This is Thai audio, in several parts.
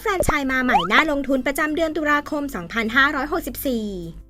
แฟรนไชส์มาใหม่น่าลงทุนประจำเดือนตุลาคม 2564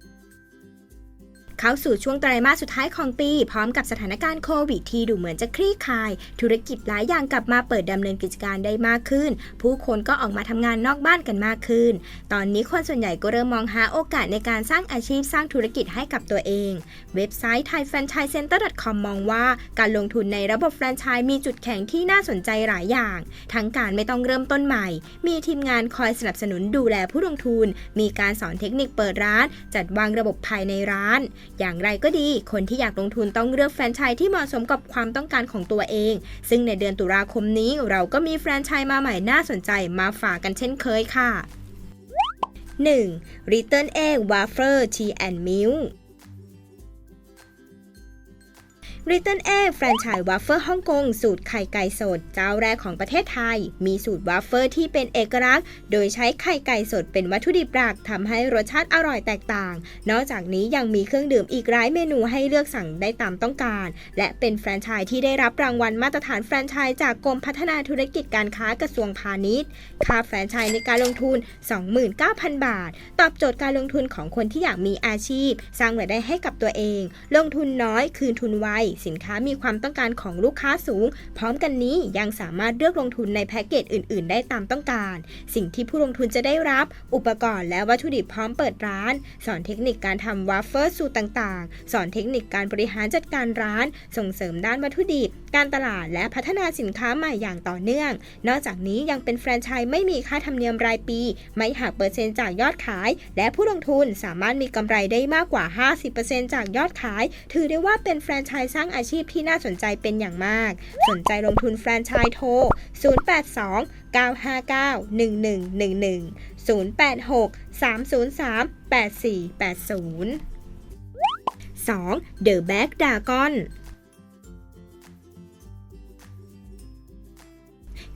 เข้าสู่ช่วงไตรมาสสุดท้ายของปี พร้อมกับสถานการณ์โควิดที่ดูเหมือนจะคลี่คลาย ธุรกิจหลายอย่างกลับมาเปิดดำเนินกิจการได้มากขึ้น ผู้คนก็ออกมาทำงานนอกบ้านกันมากขึ้น ตอนนี้คนส่วนใหญ่ก็เริ่มมองหาโอกาสในการสร้างอาชีพสร้างธุรกิจให้กับตัวเอง เว็บไซต์ thaifranchisecenter.com มองว่า การลงทุนในระบบแฟรนไชส์มีจุดแข็งที่น่าสนใจหลายอย่าง ทั้งการไม่ต้องเริ่มต้นใหม่ มีทีมงานคอยสนับสนุนดูแลผู้ลงทุน มีการสอนเทคนิคเปิดร้าน จัดวางระบบภายในร้านอย่างไรก็ดี คนที่อยากลงทุนต้องเลือกแฟรนไชส์ที่เหมาะสมกับความต้องการของตัวเอง ซึ่งในเดือนตุลาคมนี้เราก็มีแฟรนไชส์มาใหม่น่าสนใจมาฝากกันเช่นเคยค่ะ 1. Return Egg Wafer Tea and Milk Return Egg แฟรนไชส์วัฟเฟิลฮ่องกงสูตรไข่ไก่สด เจ้าแรกของประเทศไทย มีสูตรวัฟเฟิลที่เป็นเอกลักษณ์ โดยใช้ไข่ไก่สดเป็นวัตถุดิบหลักทำให้รสชาติอร่อยแตกต่าง นอกจากนี้ยังมีเครื่องดื่มอีกหลายเมนูให้เลือกสั่งได้ตามต้องการ และเป็นแฟรนไชส์ที่ได้รับรางวัลมาตรฐานแฟรนไชส์จากกรมพัฒนาธุรกิจการค้ากระทรวงพาณิชย์ ค่าแฟรนไชส์ในการลงทุน 29,000 บาท ตอบโจทย์การลงทุนของคนที่อยากมีอาชีพ สร้างรายได้ให้กับตัวเอง ลงทุนน้อยคืนทุนไวสินค้ามีความต้องการของลูกค้าสูง พร้อมกันนี้ยังสามารถเลือกลงทุนในแพ็กเกจอื่น ๆ ได้ตามต้องการ สิ่งที่ผู้ลงทุนจะได้รับ อุปกรณ์และวัตถุดิบพร้อมเปิดร้าน สอนเทคนิคการทำวาฟเฟิลสูตรต่างๆ สอนเทคนิคการบริหารจัดการร้าน ส่งเสริมด้านวัตถุดิบ การตลาดและพัฒนาสินค้าใหม่อย่างต่อเนื่อง นอกจากนี้ยังเป็นแฟรนไชส์ไม่มีค่าธรรมเนียมรายปี ไม่หักเปอร์เซ็นต์จากยอดขาย และผู้ลงทุนสามารถมีกำไรได้มากกว่า 50%จากยอดขาย ถือได้ว่าเป็นแฟรนไชส์ร้างอาชีพที่น่าสนใจเป็นอย่างมาก สนใจลงทุนแฟรนไชส์โทร 082 959 1111 086 303 8480 2. The Back Dragon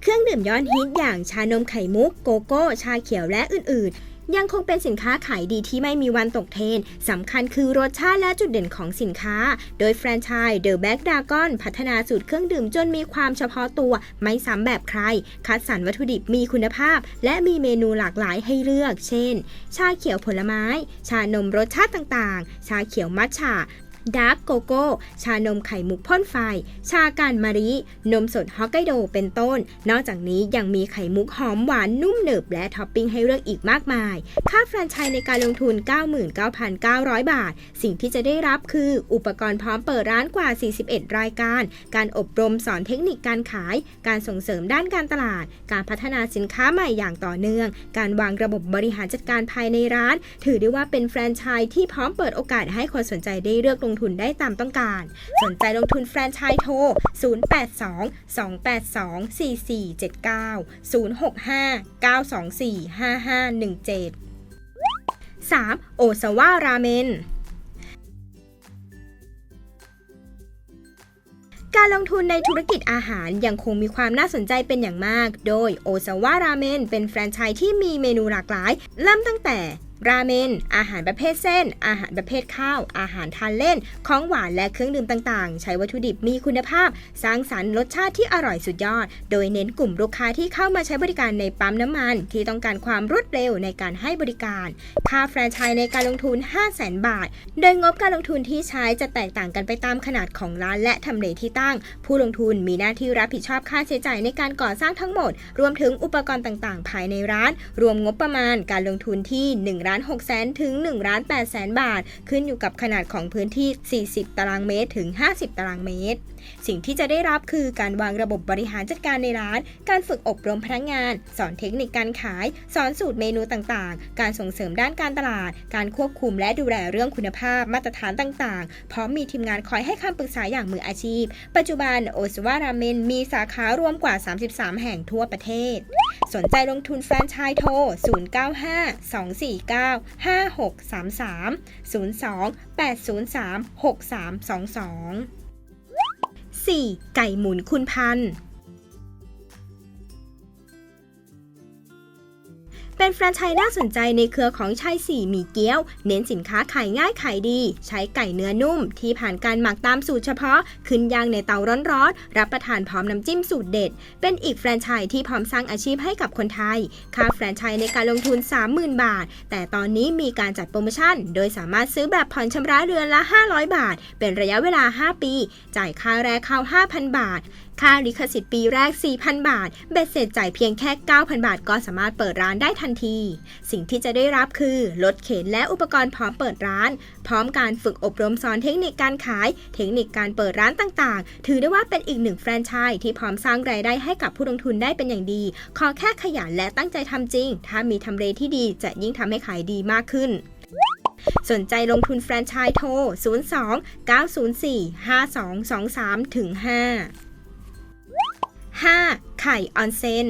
เครื่องดื่มยอดฮิตอย่างชานมไข่มุก โกโก้ ชาเขียวและอื่น ๆ ยังคงเป็นสินค้าขายดีที่ไม่มีวันตกเทรนสำคัญคือรสชาติและจุดเด่นของสินค้า โดยแฟรนไชส์ The Back Dragon พัฒนาสูตรเครื่องดื่มจนมีความเฉพาะตัวไม่ซ้ำแบบใคร คัดสรรวัตถุดิบมีคุณภาพ และมีเมนูหลากหลายให้เลือก เช่น ชาเขียวผลไม้ ชานมรสชาติต่างๆ ชาเขียวมัทฉะ ดาร์กโกโก้ ชานมไข่มุกพ่นไฟ ชาการมารินมสดฮอกไกโดเป็นต้น นอกจากนี้ยังมีไข่มุกหอมหวานนุ่มหนึบ และท็อปปิ้งให้เลือกอีกมากมาย ค่าแฟรนไชส์ในการลงทุน 99,900 บาท สิ่งที่จะได้รับคือ อุปกรณ์พร้อมเปิดร้านกว่า 41 รายการ การอบรมสอนเทคนิคการขาย การส่งเสริมด้านการตลาด การพัฒนาสินค้าใหม่อย่างต่อเนื่อง การวางระบบบริหารจัดการภายในร้าน ถือได้ว่าเป็นแฟรนไชส์ที่พร้อมเปิดโอกาสให้คนสนใจได้เลือกลงงทุนได้ตามต้องการ สนใจลงทุนแฟรนไชส์โทร 082 282 4479 065 924 5517 3. โอซาวาราเมนการลงทุนในธุรกิจอาหารยังคงมีความน่าสนใจเป็นอย่างมาก โดยโอซาวาราเมนเป็นแฟรนไชส์ที่มีเมนูหลากหลาย เริ่มตั้งแต่ ราเมน อาหารประเภทเส้น อาหารประเภทข้าว อาหารทานเล่น ของหวานและเครื่องดื่มต่างๆ ใช้วัตถุดิบมีคุณภาพ สร้างสรรค์รสชาติที่อร่อยสุดยอด โดยเน้นกลุ่มลูกค้าที่เข้ามาใช้บริการในปั๊มน้ำมัน ที่ต้องการความรวดเร็วในการให้บริการ ค่าแฟรนไชส์ในการลงทุน 5 0 0 0 0 0 บาท โดยงบการลงทุนที่ใช้จะแตกต่างกันไปตามขนาดของร้านและทำเลที่ตั้ง ผู้ลงทุนมีหน้าที่รับผิดชอบค่าใช้จ่ายในการก่อสร้างทั้งหมด รวมถึงอุปกรณ์ต่างๆ ภายในร้าน รวมงบประมาณการลงทุนที่1ล้าน6แสนถึง1ล้าน8แสนบาท ขึ้นอยู่กับขนาดของพื้นที่ 40 ตารางเมตรถึง 50 ตารางเมตร สิ่งที่จะได้รับคือการวางระบบบริหารจัดการในร้าน การฝึกอบรมพนักงาน สอนเทคนิคการขาย สอนสูตรเมนูต่างๆ การส่งเสริมด้านการตลาด การควบคุมและดูแลเรื่องคุณภาพมาตรฐานต่างๆ พร้อมมีทีมงานคอยให้คำปรึกษาอย่างมืออาชีพ ปัจจุบันโอซาวาราเมนมีสาขารวมกว่า 33 แห่งทั่วประเทศ สนใจลงทุนแฟรนไชส์โทร 095 249 5633 02 803 6322 4. ไก่หมุนคุณพัน เป็นแฟรนไชส์น่าสนใจในเครือของชายสี่หมี่เกี๊ยว เน้นสินค้าขายง่ายขายดี ใช้ไก่เนื้อนุ่ม ที่ผ่านการหมักตามสูตรเฉพาะ ขึ้นย่างในเตาร้อนๆ รับประทานพร้อมน้ำจิ้มสูตรเด็ด เป็นอีกแฟรนไชส์ที่พร้อมสร้างอาชีพให้กับคนไทย ค่าแฟรนไชส์ในการลงทุน 30,000 บาท แต่ตอนนี้มีการจัดโปรโมชั่น โดยสามารถซื้อแบบผ่อนชำระเดือนละ 500 บาท เป็นระยะเวลา 5 ปี จ่ายค่าแรกเข้า5,000 บาทค่าลิขสิทธิ์ปีแรก 4,000 บาท เบ็ดเสร็จจ่ายเพียงแค่ 9,000 บาท ก็สามารถเปิดร้านได้ทันที สิ่งที่จะได้รับคือรถเข็นและอุปกรณ์พร้อมเปิดร้าน พร้อมการฝึกอบรมสอนเทคนิคการขาย เทคนิคการเปิดร้านต่างๆ ถือได้ว่าเป็นอีกหนึ่งแฟรนไชส์ที่พร้อมสร้างรายได้ให้กับผู้ลงทุนได้เป็นอย่างดี ขอแค่ขยันและตั้งใจทำจริง ถ้ามีทำเลที่ดีจะยิ่งทำให้ขายดีมากขึ้นสนใจลงทุนแฟรนไชส์โทร 02 904 5223ถึง5 5. ไข่ออนเซน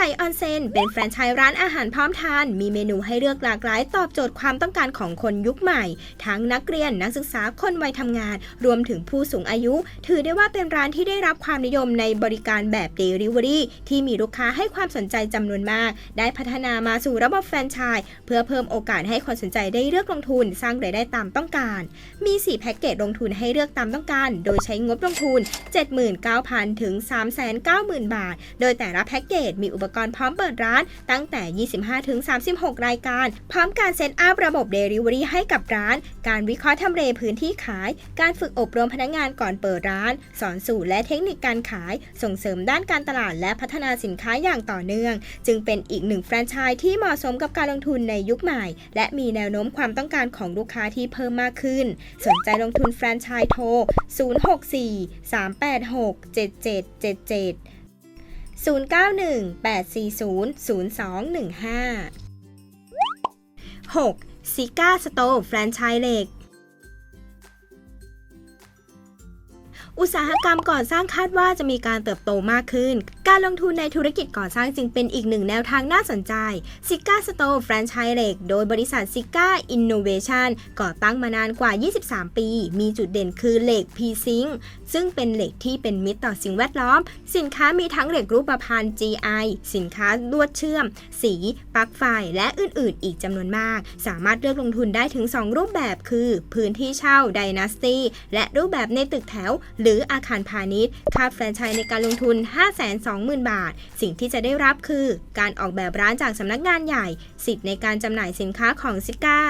ข่ออนเซนเป็นแฟรนไชส์ร้านอาหารพร้อมทาน มีเมนูให้เลือกหลากหลาย ตอบโจทย์ความต้องการของคนยุคใหม่ ทั้งนักเรียนนักศึกษาคนวัยทำงาน รวมถึงผู้สูงอายุ ถือได้ว่าเป็นร้านที่ได้รับความนิยมในบริการแบบ Delivery ที่มีลูกค้าให้ความสนใจจำนวนมาก ได้พัฒนามาสู่ระบบแฟรนไชส์เพื่อเพิ่มโอกาสให้คนสนใจได้เลือกลงทุน สร้างรายได้ตามต้องการ มี 4 แพ็กเกจลงทุนให้เลือกตามต้องการ โดยใช้งบลงทุน 79,000 ถึง 390,000 บาท โดยแต่ละแพ็กเกจมีอุปกรณ์พร้อมเปิดร้านตั้งแต่ 25ถึง36 รายการ พร้อมการเซตอัพระบบ Delivery ให้กับร้าน การวิเคราะห์ทำเลพื้นที่ขาย การฝึกอบรมพนักงานก่อนเปิดร้าน สอนสูตรและเทคนิคการขาย ส่งเสริมด้านการตลาดและพัฒนาสินค้าอย่างต่อเนื่อง จึงเป็นอีกหนึ่งแฟรนไชส์ที่เหมาะสมกับการลงทุนในยุคใหม่ และมีแนวโน้มความต้องการของลูกค้าที่เพิ่มมากขึ้น สนใจลงทุนแฟรนไชส์โทร 064 386 7777 0918400215 6. ซิก้าสโตร์แฟรนไชส์เหล็ก อุตสาหกรรมก่อสร้างคาดว่าจะมีการเติบโตมากขึ้น การลงทุนในธุรกิจก่อสร้างจึงเป็นอีกหนึ่งแนวทางน่าสนใจซิก้าสโตแฟรนไชส์เหล็กโดยบริษัทซิก้าอินโนเวชันก่อตั้งมานานกว่า 23 ปี มีจุดเด่นคือเหล็กพีซิงซึ่งเป็นเหล็กที่เป็นมิตรต่อสิ่งแวดล้อม สินค้ามีทั้งเหล็กรูปพรรณ GI สินค้าลวดเชื่อม สีปลั๊กไฟ และอื่น ๆ อีกจำนวนมาก สามารถเลือกลงทุนได้ถึง 2 รูปแบบคือ พื้นที่เช่า Dynasty และรูปแบบในตึกแถวหรือหรือาคารพาณิชย์ ค่าแฟรนไชส์ในการลงทุน 520,000 บาท สิ่งที่จะได้รับคือ การออกแบบร้านจากสำนักงานใหญ่ สิทธิ์ในการจำหน่ายสินค้าของซิก้า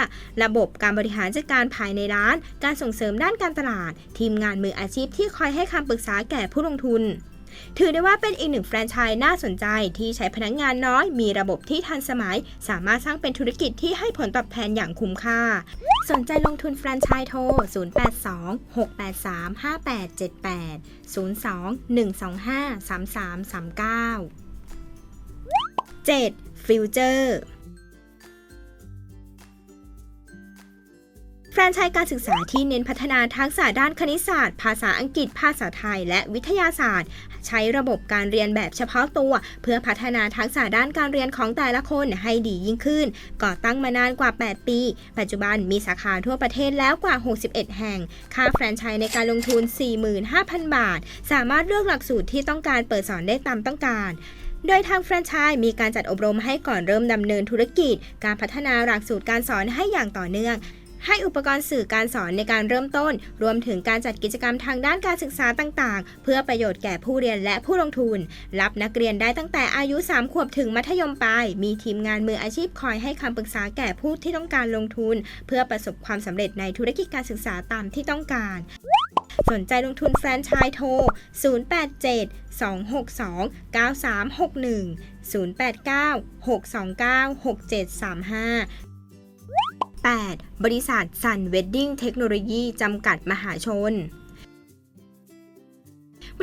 ระบบการบริหารจัดการภายในร้าน การส่งเสริมด้านการตลาด ทีมงานมืออาชีพที่คอยให้คำปรึกษาแก่ผู้ลงทุน ถือได้ว่าเป็นอีกหนึ่งแฟรนไชส์น่าสนใจที่ใช้พนักงานน้อย มีระบบที่ทันสมัย สามารถสร้างเป็นธุรกิจที่ให้ผลตอบแทนอย่างคุ้มค่า สนใจลงทุนแฟรนไชส์โทร 082 683 5878 02 125 3339 7. ฟิวเจอร์ นไชส์การศึกษาที่เน้นพัฒนาทักษะด้านคณิตศาสตร์ ภาษาอังกฤษ ภาษาไทย และวิทยาศาสตร์ ใช้ระบบการเรียนแบบเฉพาะตัว เพื่อพัฒนาทักษะด้านการเรียนของแต่ละคนให้ดียิ่งขึ้น ก่อตั้งมานานกว่า 8 ปี ปัจจุบันมีสาขาทั่วประเทศแล้วกว่า 61 แห่ง ค่าแฟรนไชส์ในการลงทุน 45,000 บาท สามารถเลือกหลักสูตรที่ต้องการเปิดสอนได้ตามต้องการโดยทางแฟรนไชส์มีการจัดอบรมให้ก่อนเริ่มดำเนินธุรกิจ การพัฒนาหลักสูตรการสอนให้อย่างต่อเนื่อง ให้อุปกรณ์สื่อการสอนในการเริ่มต้น รวมถึงการจัดกิจกรรมทางด้านการศึกษาต่างๆ เพื่อประโยชน์แก่ผู้เรียนและผู้ลงทุน รับนักเรียนได้ตั้งแต่อายุ 3 ขวบถึงมัธยมปลาย มีทีมงานมืออาชีพคอยให้คำปรึกษาแก่ผู้ที่ต้องการลงทุน เพื่อประสบความสำเร็จในธุรกิจการศึกษาตามที่ต้องการสนใจลงทุนแฟรนไชส์โทร 087 262 9361 089 629 6735 8. บริษัทซันเวดดิ้งเทคโนโลยีจำกัดมหาชน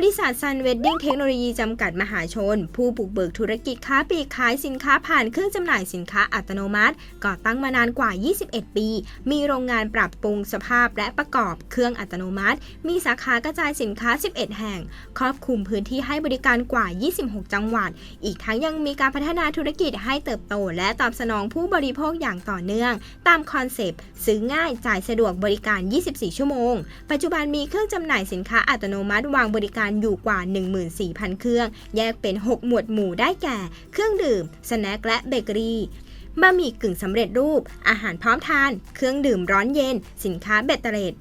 บริษัทซันเวดดิ้งเทคโนโลยีจำกัดมหาชน ผู้บุกเบิกธุรกิจค้าปลีกขายสินค้าผ่านเครื่องจำหน่ายสินค้าอัตโนมัติ ก่อตั้งมานานกว่า 21 ปี มีโรงงานปรับปรุงสภาพและประกอบเครื่องอัตโนมัติ มีสาขากระจายสินค้า 11 แห่ง ครอบคลุมพื้นที่ให้บริการกว่า 26 จังหวัด อีกทั้งยังมีการพัฒนาธุรกิจให้เติบโต และตอบสนองผู้บริโภคอย่างต่อเนื่อง ตามคอนเซปต์ซื้อง่ายจ่ายสะดวกบริการ 24 ชั่วโมง ปัจจุบันมีเครื่องจำหน่ายสินค้าอัตโนมัติวางบริการานอยู่กว่า 14,000 เครื่อง แยกเป็น 6 หมวดหมู่ได้แก่ เครื่องดื่ม สแน็คและเบเกอรี่บะหมี่กึ่งสำเร็จรูป อาหารพร้อมทาน เครื่องดื่มร้อนเย็น สินค้าเบตเตอร์เลด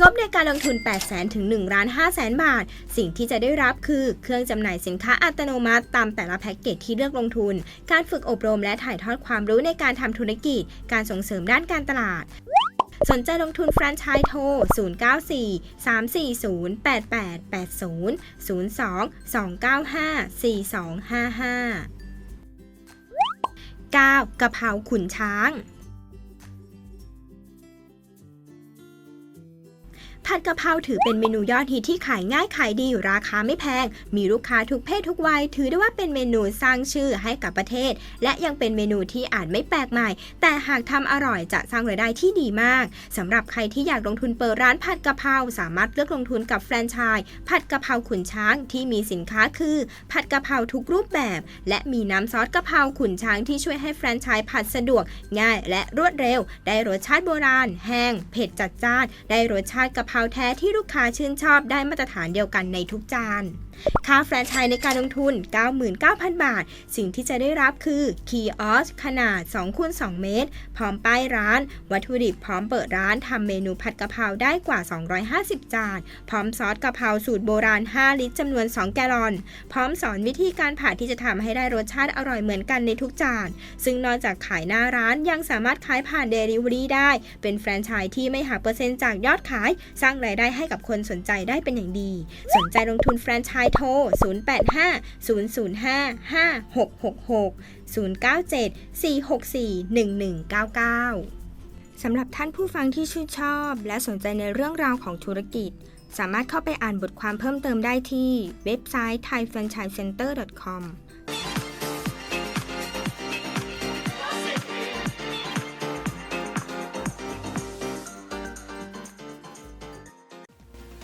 งบในการลงทุน 8 0 0 0 0ถึง1ล้าน5แสนบาท สิ่งที่จะได้รับคือเครื่องจำหน่ายสินค้าอัตโนมัติตามแต่ละแพ็กเกจที่เลือกลงทุน การฝึกอบรมและถ่ายทอดความรู้ในการทำธุรกิจ การส่งเสริมด้านการตลาด สนใจลงทุนแฟรนไชส์โทร 094 340 8880 02 295 4255 9. กะเพราขุนช้าง ผัดกะเพราถือเป็นเมนูยอดฮิตที่ขายง่ายขายดีราคาไม่แพง มีลูกค้าทุกเพศทุกวัย ถือได้ว่าเป็นเมนูสร้างชื่อให้กับประเทศ และยังเป็นเมนูที่อาจไม่แปลกใหม่ แต่หากทำอร่อยจะสร้างรายได้ที่ดีมากสำหรับใครที่อยากลงทุนเปิดร้านผัดกะเพราสามารถเลือกลงทุนกับแฟรนไชส์ผัดกะเพราขุนช้างที่มีสินค้าคือ ผัดกะเพราทุกรูปแบบ และมีน้ำซอสกะเพราขุนช้างที่ช่วยให้แฟรนไชส์ผัดสะดวก ง่ายและรวดเร็ว ได้รสชาติโบราณ แห้งเผ็ดจัดจ้าน ได้รสชาติกะเพราแท้ที่ลูกค้าชื่นชอบได้มาตรฐานเดียวกันในทุกจาน ค่าแฟรนไชส์ในการลงทุน 99,000 บาท สิ่งที่จะได้รับคือคีออสขนาด2คูณ2เมตร พร้อมป้ายร้าน วัตถุดิบพร้อมเปิดร้านทำเมนูผัดกะเพราได้กว่า 250 จาน พร้อมซอสกะเพราสูตรโบราณ 5 ลิตรจำนวน 2 แกลลอน พร้อมสอนวิธีการผัดที่จะทำให้ได้รสชาติอร่อยเหมือนกันในทุกจาน ซึ่งนอกจากขายหน้าร้านยังสามารถขายผ่านเดลิเวอรี่ได้ เป็นแฟรนไชส์ที่ไม่หักเปอร์เซ็นต์จากยอดขาย สร้างรายได้ให้กับคนสนใจได้เป็นอย่างดี สนใจลงทุนแฟรนไชส์โทร 085 005 5666 097 464 1199 สำหรับท่านผู้ฟังที่ชื่นชอบและสนใจในเรื่องราวของธุรกิจ สามารถเข้าไปอ่านบทความเพิ่มเติมได้ที่เว็บไซต์ thaifranchisecenter.com